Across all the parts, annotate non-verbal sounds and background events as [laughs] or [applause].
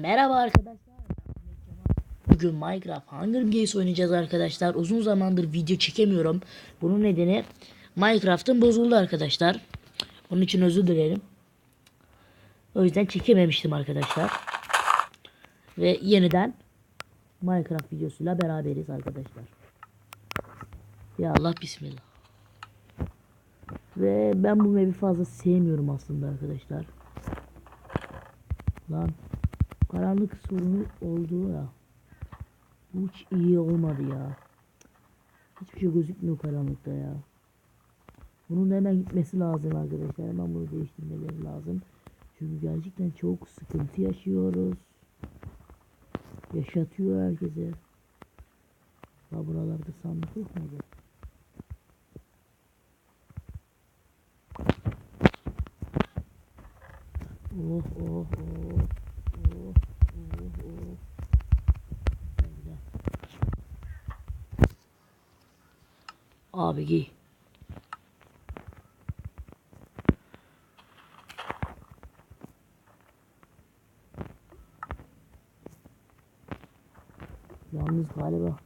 Merhaba arkadaşlar. Bugün Minecraft Hunger Games oynayacağız arkadaşlar. Uzun zamandır video çekemiyorum. Bunun nedeni Minecraft'ın bozuldu arkadaşlar. Onun için özür dilerim. O yüzden çekememiştim arkadaşlar. Ve yeniden Minecraft videosuyla beraberiz arkadaşlar. Ya Allah bismillah. Ve ben bu map'i fazla sevmiyorum aslında arkadaşlar. Lan karanlık sorunu oldu ya. Bu hiç iyi olmadı ya. Hiçbir şey gözükmüyor karanlıkta ya. Bunun hemen gitmesi lazım arkadaşlar. Hemen bunu değiştirmeleri lazım. Çünkü gerçekten çok sıkıntı yaşıyoruz. Yaşatıyor herkese. Ya buralarda sandık yok muydu? Oh oh. Oh oh oh. Güzel. Abi giy. Yalnız galiba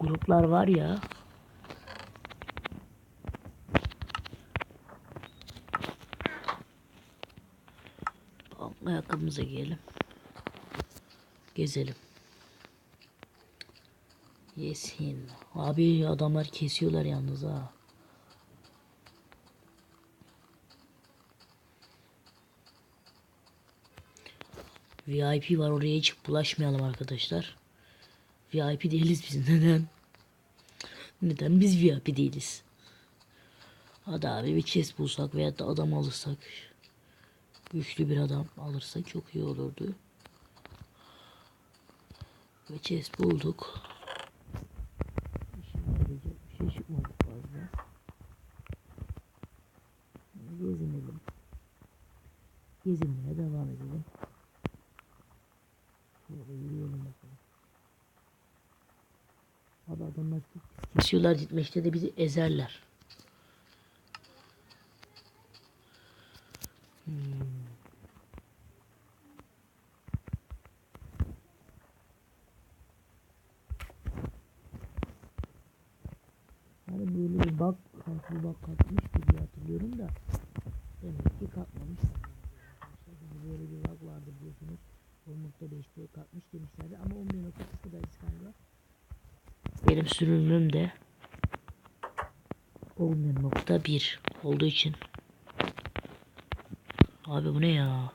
gruplar var ya. Ayakkabımıza giyelim. Gezelim. Yesin. Abi adamlar kesiyorlar yalnız ha. VIP var oraya hiç bulaşmayalım arkadaşlar. VIP değiliz biz [laughs] neden? Neden biz VIP değiliz? Hadi abi bir chest bulsak veya da adam alırsak. Güçlü bir adam alırsak çok iyi olurdu. Ve chest bulduk. İşime yarayacak bir şey çıkmadı fazla. Gezinelim. Gezinmeye devam edelim. Şöyle yürüyelim bakalım. Abi adamlar kesiyorlar gitmekte de bizi ezerler. Hmm. Hani böyle bir bak, bir bak kalkmıştı diye hatırlıyorum da demek ki kalkmamış. Böyle bir bak vardı biliyorsunuz. 10.5'te kalkmış demişlerdi ama 11.0'dayız galiba. Benim sürümüm de 11.1 olduğu için. Abi bu ne ya?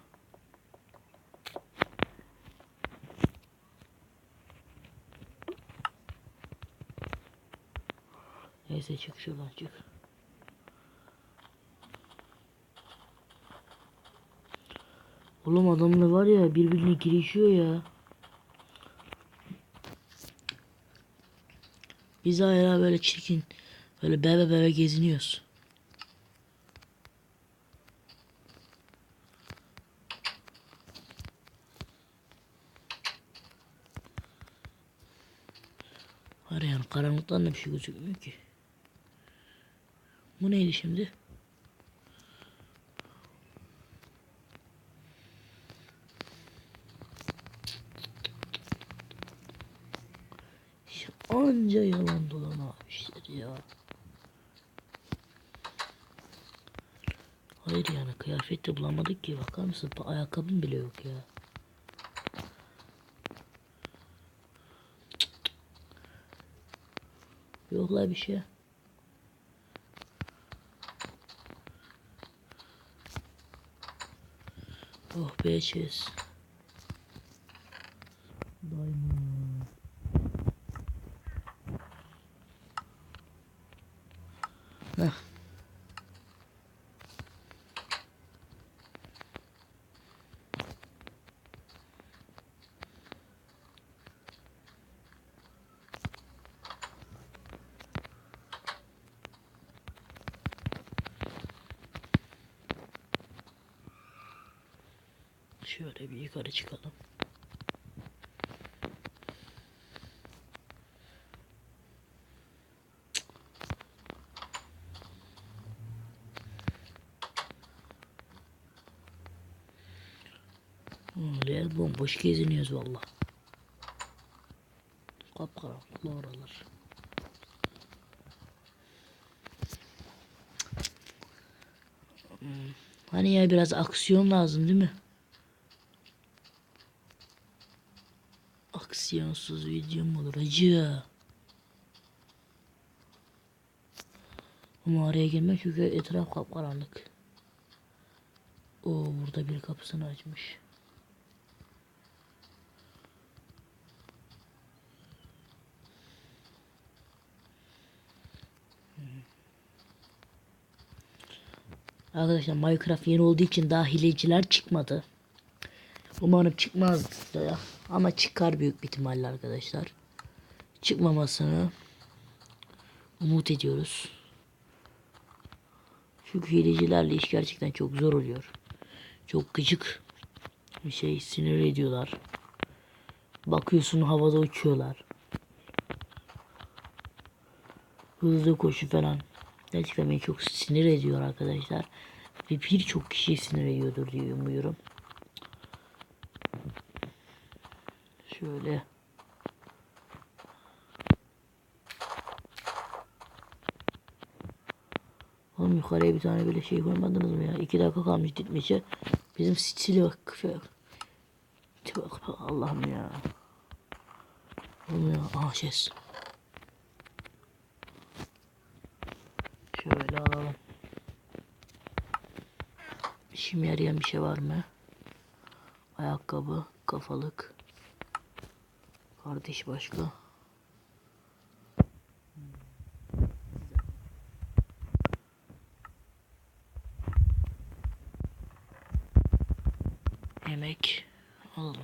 Neyse çık şuradan çık. Oğlum adamla var ya birbirine girişiyor ya. Biz hala böyle çirkin böyle bebe bebe geziniyoruz. Var yani karanlıktan da bir şey gözükmüyor ki. Bu neydi şimdi? Ya Anca yalan dolan işleri ya. Hayır yani kıyafet de bulamadık ki bakar mısın? Ayakkabım bile yok ya. Yok la bir şey. Oh be. Şöyle bir yukarı çıkalım. Öyle bomboş geziniyoruz valla. Kapkaranlıklı oralar. Hmm, Hani ya biraz aksiyon lazım değil mi? Aksiyonsuz video mu olur acı? Ama araya girmek çünkü etraf kapkaranlık. O burada bir kapısını açmış. Arkadaşlar Minecraft yeni olduğu için daha hileciler çıkmadı. Umarım çıkmaz da ama çıkar büyük bir ihtimalle arkadaşlar. Çıkmamasını umut ediyoruz. Çünkü hilecilerle iş gerçekten çok zor oluyor. Çok gıcık bir şey sinir ediyorlar. Bakıyorsun havada uçuyorlar. Hızlı koşu falan. Gerçekten beni çok sinir ediyor arkadaşlar. Ve birçok kişiyi sinir ediyordur diye umuyorum. Şöyle. Oğlum yukarıya bir tane böyle şey koymadınız mı ya? İki dakika kalmış gitmişe. Bizim. Şöyle. Tüh, bak, Allah'ım ya. Oğlum ya. Aha ses. Şöyle alalım. İşime yarayan bir şey var mı? Ayakkabı, kafalık. Kardeş başka. Yemek alalım.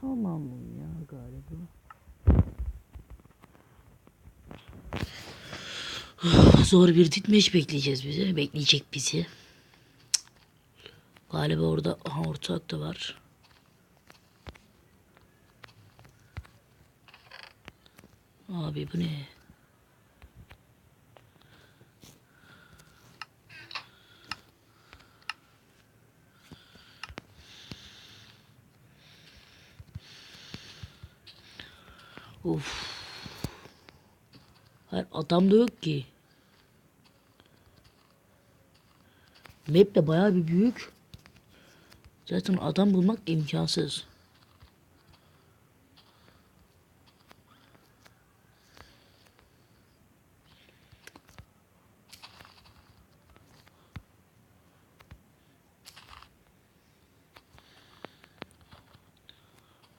Tamam ya galiba. Zor bir ditmeç bekleyeceğiz bizi. Bekleyecek bizi. Galiba orada aha, ortak da var. Abi bu ne? Of. Hayır adam da yok ki. Map de bayağı bir büyük. Zaten adam bulmak imkansız.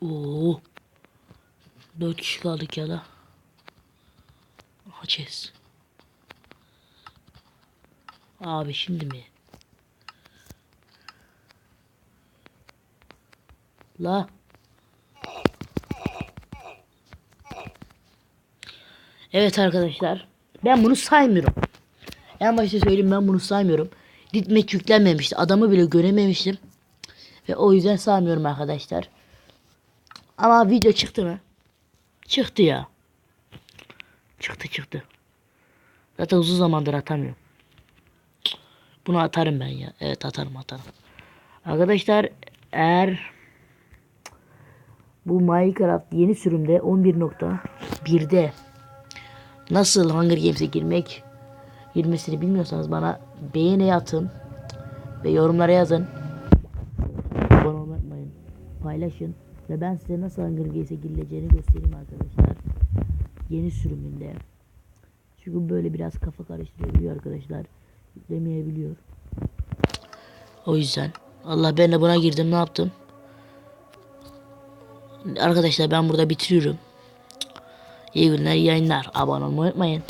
Oo. Dört kişi kaldık ya da. Açız. Abi şimdi mi? La. Evet arkadaşlar. Ben bunu saymıyorum. En başta söyleyeyim ben bunu saymıyorum. Ditmek yüklenmemişti. Adamı bile görememiştim. Ve o yüzden saymıyorum arkadaşlar. Ama video çıktı mı? Çıktı ya. Çıktı çıktı. Zaten uzun zamandır atamıyorum. Bunu atarım ben ya. Evet atarım atarım. Arkadaşlar eğer bu Minecraft yeni sürümde 11.1'de nasıl Hunger Games'e girmek girmesini bilmiyorsanız bana beğeni atın ve yorumlara yazın. Abone olmayı. Paylaşın ve ben size nasıl Hunger Games'e girileceğini göstereyim arkadaşlar. Yeni sürümünde. Çünkü böyle biraz kafa karıştırabiliyor arkadaşlar. Yüklemeyebiliyor. O yüzden. Allah ben de buna girdim ne yaptım? Arkadaşlar ben burada bitiriyorum. İyi günler, iyi yayınlar. Abone olmayı unutmayın.